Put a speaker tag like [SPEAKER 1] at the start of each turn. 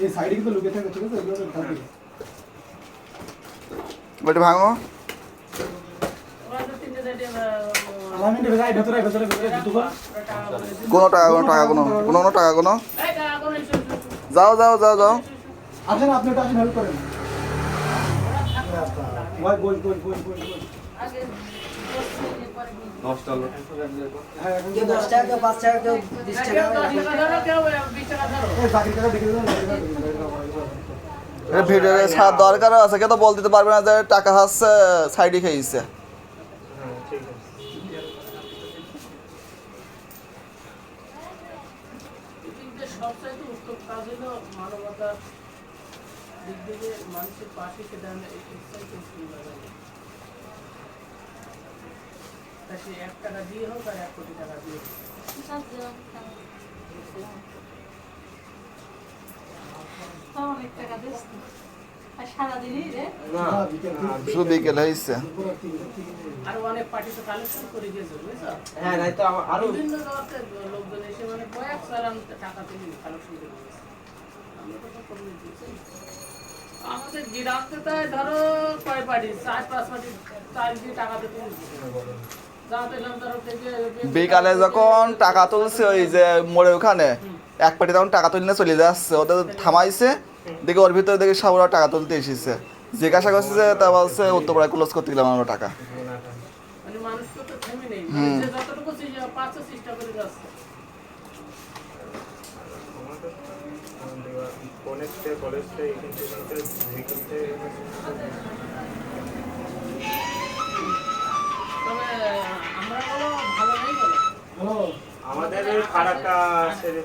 [SPEAKER 1] এই সাইডে কিন্তু লুকে থাকে ঠিক আছে এগুলো থাকবে
[SPEAKER 2] বলটি ভাঙো। টাকা, কোনো টাকা, কোনো কোনো টাকা, কোনো। যাও যাও যাও যাও।
[SPEAKER 1] আসেন আপনি হেল্প করেন
[SPEAKER 3] টাকা কেউ কেউ
[SPEAKER 2] ভিডিওতে ছাড়ার দরকার আছে কে তো বল দিতে পারবে না যে টাকা হচ্ছে সাইডে খেয়েছে
[SPEAKER 4] হ্যাঁ
[SPEAKER 5] এক টাকা দিয়ে হোক আর এক কোটি টাকা দিয়ে হোক।
[SPEAKER 6] অনেক টাকা দিস আর সারাদিনই রে
[SPEAKER 4] না
[SPEAKER 2] শুধু বিকেল হয়েছে।
[SPEAKER 4] হ্যাঁ
[SPEAKER 5] মানে আমাদের তাই ধরো কয় পার্টি চার পাঁচ চার দিয়ে টাকা দিতে থেকে
[SPEAKER 2] বিকালে যখন টাকা তুলছে ওই যে মোড়ে ওখানে এক পাটি তখন টাকা তুলে চলে যাচ্ছে ওদের থামাইছে দেখে ওর ভিতরে দেখে সব ওরা টাকা তুলতে এসেছে। জিজ্ঞাসা করছে যে তা বলছে উত্তরপাড়ায় ক্লোজ করতে গেলাম আমরা টাকা।
[SPEAKER 5] মানে মানুষ তো থেমে নেই।
[SPEAKER 2] হুম।
[SPEAKER 4] আমাদের ওই ফারাক্কা আছে রে।